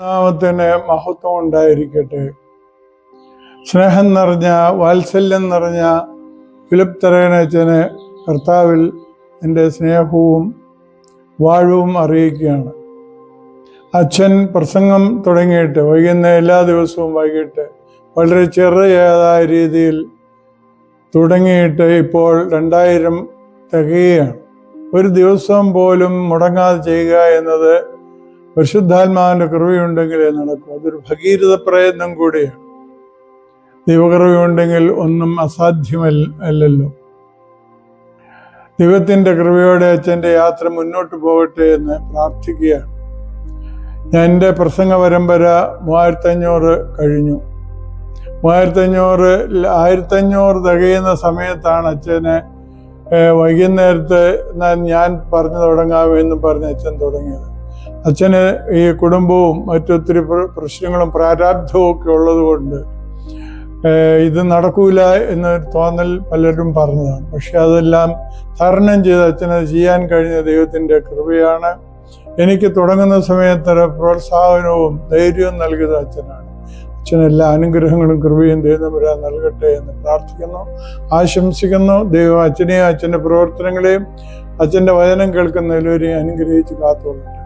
ദൈവനാമത്തിന് മഹത്വം ഉണ്ടായിരിക്കട്ടെ. സ്നേഹം നിറഞ്ഞ വാത്സല്യം നിറഞ്ഞ ഫിലിപ്പ് തറയനച്ചന് കർത്താവിൽ എന്റെ സ്നേഹവും വാഴവും അറിയിക്കുകയാണ്. അച്ഛൻ പ്രസംഗം തുടങ്ങിയിട്ട് വൈകുന്ന എല്ലാ ദിവസവും വൈകിട്ട് വളരെ ചെറിയതായ രീതിയിൽ തുടങ്ങിയിട്ട് ഇപ്പോൾ രണ്ടായിരം തികയുകയാണ്. ഒരു ദിവസം പോലും മുടങ്ങാതെ ചെയ്യുക എന്നത് പരിശുദ്ധാത്മാവിന്റെ കൃപയുണ്ടെങ്കിലേ നടക്കൂ. അതൊരു ഭഗീരഥ പ്രയത്നം കൂടിയാണ്. ദൈവകൃപയുണ്ടെങ്കിൽ ഒന്നും അസാധ്യമല്ല അല്ലല്ലോ. ദൈവത്തിന്റെ കൃപയോടെ അച്ഛന്റെ യാത്ര മുന്നോട്ട് പോകട്ടെ എന്ന് പ്രാർത്ഥിക്കുകയാണ്. ഞാൻ എന്റെ പ്രസംഗ പരമ്പര മൂവായിരത്തഞ്ഞൂറ് കഴിഞ്ഞു. മൂവായിരത്തഞ്ഞൂറ് ആയിരത്തഞ്ഞൂറ് തികയുന്ന സമയത്താണ് അച്ഛനെ വൈകുന്നേരത്ത് ഞാൻ പറഞ്ഞു തുടങ്ങാമെന്ന് പറഞ്ഞ് അച്ഛൻ തുടങ്ങിയത്. അച്ഛന് ഈ കുടുംബവും മറ്റൊത്തിരി പ്രശ്നങ്ങളും പ്രാരാബ്ധവും ഒക്കെ ഉള്ളതുകൊണ്ട് കൊണ്ട് ഇത് നടക്കൂല എന്നൊരു തോന്നൽ പലരും പറഞ്ഞതാണ്. പക്ഷെ അതെല്ലാം തരണം ചെയ്ത് അച്ഛനത് ചെയ്യാൻ കഴിഞ്ഞ ദൈവത്തിന്റെ കൃപയാണ്. എനിക്ക് തുടങ്ങുന്ന സമയത്ത് പ്രോത്സാഹനവും ധൈര്യവും നൽകിയത് അച്ഛനാണ്. അച്ഛന് എല്ലാ അനുഗ്രഹങ്ങളും കൃപയും ദൈവം വരാൻ നൽകട്ടെ എന്ന് പ്രാർത്ഥിക്കുന്നു ആശംസിക്കുന്നു. ദൈവം അച്ഛനെയും അച്ഛന്റെ പ്രവർത്തനങ്ങളെയും അച്ഛന്റെ വചനം കേൾക്കുന്ന എല്ലാവരെയും അനുഗ്രഹിച്ച് കാത്തോളട്ടെ